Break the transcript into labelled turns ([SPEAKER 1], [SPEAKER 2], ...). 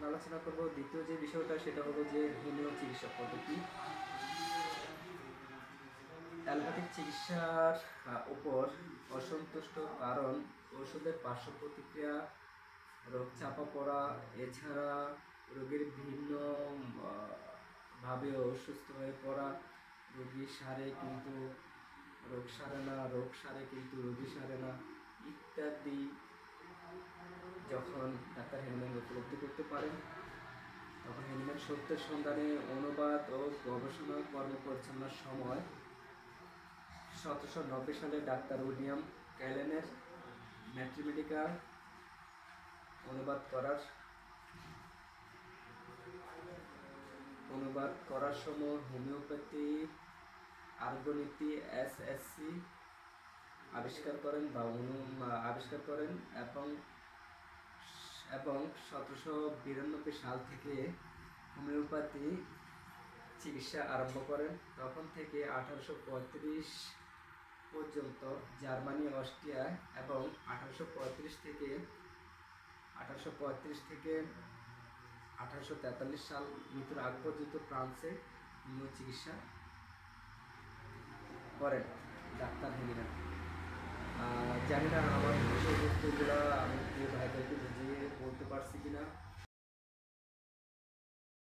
[SPEAKER 1] এখন আলোচনা করব। দ্বিতীয় যে বিষয়টা, সেটা হলো যে হোমিও চিকিৎসা পদ্ধতি। অ্যালোপ্যাথিক চিকিৎসার উপর অসন্তুষ্ট কারণ ওষুধের পার্শ্ব প্রতিক্রিয়া, রোগ চাপা পড়া, এছাড়া রোগীর ভিন্ন ভাবে অসুস্থ হয়ে পড়া, রোগী সারে কিন্তু রোগ সারে না, রোগ সারে কিন্তু রোগী সারে না। যখন ডাক্তার হেলমেন উপলব্ধি করতে পারেন, তখন হেলমেন সত্যের সন্ধানে অনুবাদ ও গবেষণা কর্ম পরিচালনার সময়। সতেরোশো নব্বই সালে ডাক্তার উইলিয়াম ক্যালেনের ম্যাথমেটিকা অনুবাদ করার অনুবাদ করার সময় হোমিওপ্যাথি আর্গনীতি এস এস সি আবিষ্কার করেন বা অনু আবিষ্কার করেন এবং এবং সতেরোশো বিরানব্বই সাল থেকে হোমিওপ্যাথি চিকিৎসা আরম্ভ করেন। তখন থেকে আঠারোশো পঁয়ত্রিশ পর্যন্ত জার্মানি, অস্ট্রিয়া এবং আঠারোশো পঁয়ত্রিশ থেকে আঠারোশো পঁয়ত্রিশ থেকে আঠারোশো তেতাল্লিশ সাল মৃত্যুর আগ পর্যন্ত ফ্রান্সে হোমিও চিকিৎসা করেন ডাক্তার হেমিনা জানি না কিনা